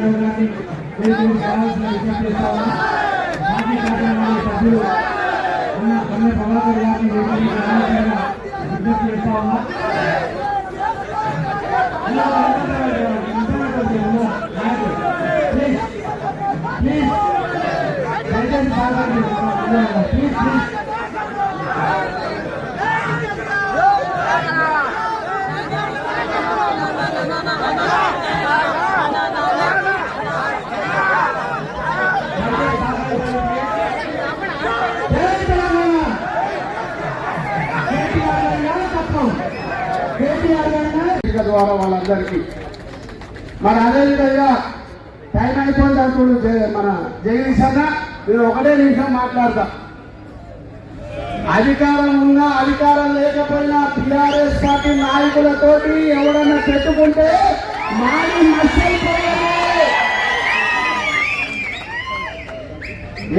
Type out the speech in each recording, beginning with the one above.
వేదికకు రావాల్సిన విజ్ఞప్తి చేస్తా ఉన్నా పార్టీ కార్యక్రమాల సభ్యులు ఉన్న కన్నె ప్రభాకర్ గారిని వేదికకు రావాల్సిన విజ్ఞప్తి చేస్తా ఉన్నా అన్నా, ఇంటర్నెట్ ఉంది, ఉందా? నాయకులు. ప్లీజ్ ప్లీజ్ దయచేసి సహకరించండి. ప్లీజ్ ప్లీజ్ ద్వారా వాళ్ళందరికీ. మరి అదేవిధంగా టైం అయిపోయింది అనుకోడు మన జగదీష్ అన్న నేను ఒకటే నిమిషం మాట్లాడతా. అధికారం ఉన్నా అధికారం లేకపోయినా టిఆర్ఎస్ పార్టీ నాయకులతోటి ఎవడన్నా పెట్టుకుంటే మాది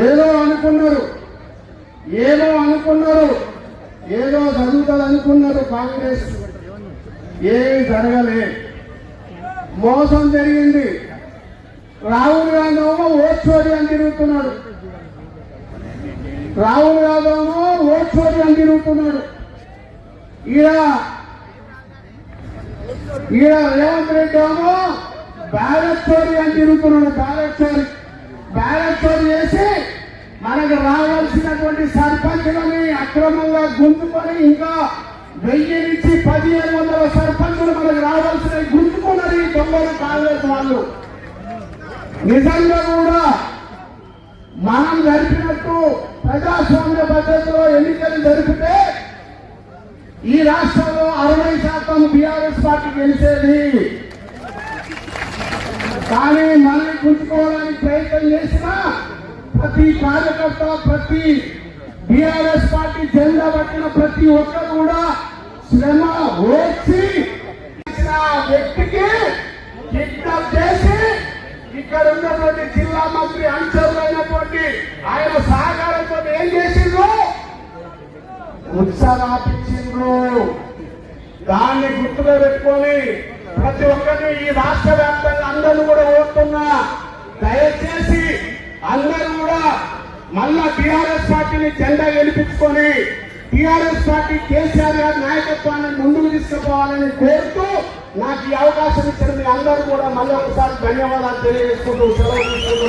ఏదో అనుకున్నారు ఏదో అనుకున్నారు. ఏదో జరుగుతుంది అనుకున్నారు కాంగ్రెస్. ఏమి జరగలే. మోసం జరిగింది. రాహుల్ గాంధీ ఏమో ఓట్చోడి అని తిరుగుతున్నాడు. రాహుల్ గాంధీ ఏమో ఓట్చోడి అని తిరుగుతున్నాడు. ఈడ ఈడ రేవంత్ రెడ్డి ఏమో బ్యాలెట్ చోరీ అని తిరుగుతున్నాడు బ్యాలెట్ చోరీ బ్యాలెట్ చోరీ చేసి మనకు రావాల్సినటువంటి సర్పంచులని అక్రమంగా గుంజుకొని ఇంకా వెయ్యి నుంచి పదిహేను వందల సర్పంచులు మనకు రావాల్సిన గుంజుకున్నారు ఈ దొంగలు కాంగ్రెస్ వాళ్ళు. నిజంగా కూడా మనం జరిపినట్టు ప్రజాస్వామ్య పద్ధతిలో ఎన్నికలు జరిపితే ఈ రాష్ట్రంలో అరవై శాతం బీఆర్ఎస్ పార్టీ గెలిచేది. కానీ మనల్ని గుంజుకోవడానికి ప్రయత్నం చేసినా ప్రతి కార్యకర్త ప్రతి బిఆర్ఎస్ పార్టీ జెండా పట్టిన ప్రతి ఒక్కరు కూడా శ్రమ ఓర్చి వ్యక్తికి కిడ్నాప్ చేసి ఇక్కడ ఉన్నటువంటి జిల్లా మంత్రి అనుచరులైనటువంటి ఆయన సహకారంతో ఏం చేసిండ్రు? ఉత్సాహించిండ్రు దాన్ని గుర్తుగా పెట్టుకొని ప్రతి ఒక్కరిని ఈ రాష్ట్ర వ్యాప్తంగా అందరూ కూడా ఓడుతున్నా దయచేసి అందరూ కూడా మళ్ళా టీఆర్ఎస్ పార్టీని జెండా గెలిపించుకొని టీఆర్ఎస్ పార్టీ కేసీఆర్ గారి నాయకత్వాన్ని ముందుకు తీసుకుపోవాలని కోరుతూ నాకు ఈ అవకాశం ఇచ్చిన మీ అందరూ కూడా మళ్ళీ ఒకసారి ధన్యవాదాలు తెలియజేసుకుంటూ సెలవు తీసుకుంటున్నాను.